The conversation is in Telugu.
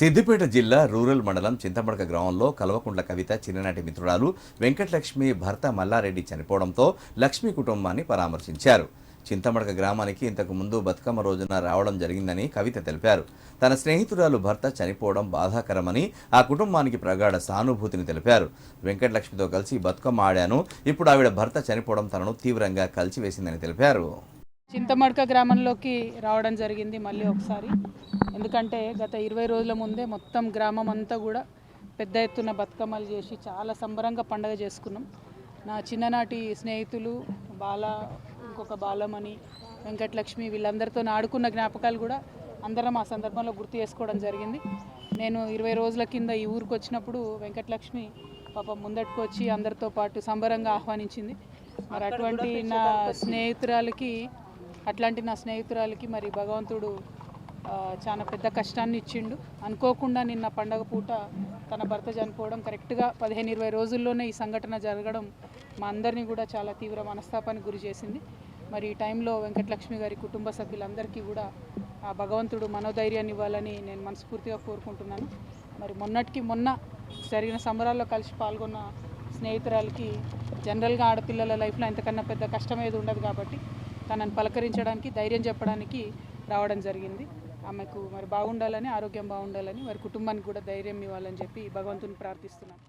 సిద్దిపేట జిల్లా రూరల్ మండలం చింతమడక గ్రామంలో కల్వకుంట్ల కవిత చిన్ననాటి మిత్రురాలు వెంకటలక్ష్మి భర్త మల్లారెడ్డి చనిపోవడంతో లక్ష్మి కుటుంబాన్ని పరామర్శించారు. చింతమడక గ్రామానికి ఇంతకు ముందు బతుకమ్మ రోజున రావడం జరిగిందని కవిత తెలిపారు. తన స్నేహితురాలు భర్త చనిపోవడం బాధాకరమని ఆ కుటుంబానికి ప్రగాఢ సానుభూతిని తెలిపారు. వెంకటలక్ష్మితో కలిసి బతుకమ్మ ఆడాను ఇప్పుడు ఆవిడ భర్త చనిపోవడం తనను తీవ్రంగా కలిసివేసిందని తెలిపారు. చింతమడక గ్రామంలోకి రావడం జరిగింది మళ్ళీ ఒకసారి. ఎందుకంటే గత ఇరవై రోజుల ముందే మొత్తం గ్రామం అంతా కూడా పెద్ద ఎత్తున బతుకమ్మలు చేసి చాలా సంబరంగా పండగ చేసుకున్నాం. నా చిన్ననాటి స్నేహితులు బాల ఇంకొక బాలమణి వెంకటలక్ష్మి వీళ్ళందరితో ఆడుకున్న జ్ఞాపకాలు కూడా అందరం ఆ సందర్భంలో గుర్తు చేసుకోవడం జరిగింది. నేను ఇరవై రోజుల కింద ఈ ఊరికి వచ్చినప్పుడు వెంకటలక్ష్మి పాపం ముందట్టుకు వచ్చి అందరితో పాటు సంబరంగా ఆహ్వానించింది. మరి అటువంటి నా స్నేహితురాలకి అట్లాంటి నా స్నేహితురాలకి మరి భగవంతుడు చాలా పెద్ద కష్టాన్ని ఇచ్చిండు. అనుకోకుండా నిన్న పండగ పూట తన భర్త చనిపోవడం కరెక్ట్గా పదిహేను ఇరవై రోజుల్లోనే ఈ సంఘటన జరగడం మా అందరినీ కూడా చాలా తీవ్ర మనస్తాపానికి గురి చేసింది. మరి ఈ టైంలో వెంకటలక్ష్మి గారి కుటుంబ సభ్యులందరికీ కూడా ఆ భగవంతుడు మనోధైర్యాన్ని ఇవ్వాలని నేను మనస్ఫూర్తిగా కోరుకుంటున్నాను. మరి మొన్నటికి మొన్న జరిగిన సంబరాల్లో కలిసి పాల్గొన్న స్నేహితురాలకి జనరల్గా ఆడపిల్లల లైఫ్లో ఇంతకన్నా పెద్ద కష్టం ఏది ఉండదు కాబట్టి తనని పలకరించడానికి ధైర్యం చెప్పడానికి రావడం జరిగింది. ఆమెకు మరి బాగుండాలని ఆరోగ్యం బాగుండాలని వారి కుటుంబానికి కూడా ధైర్యం ఇవ్వాలని చెప్పి భగవంతుని ప్రార్థిస్తున్నాను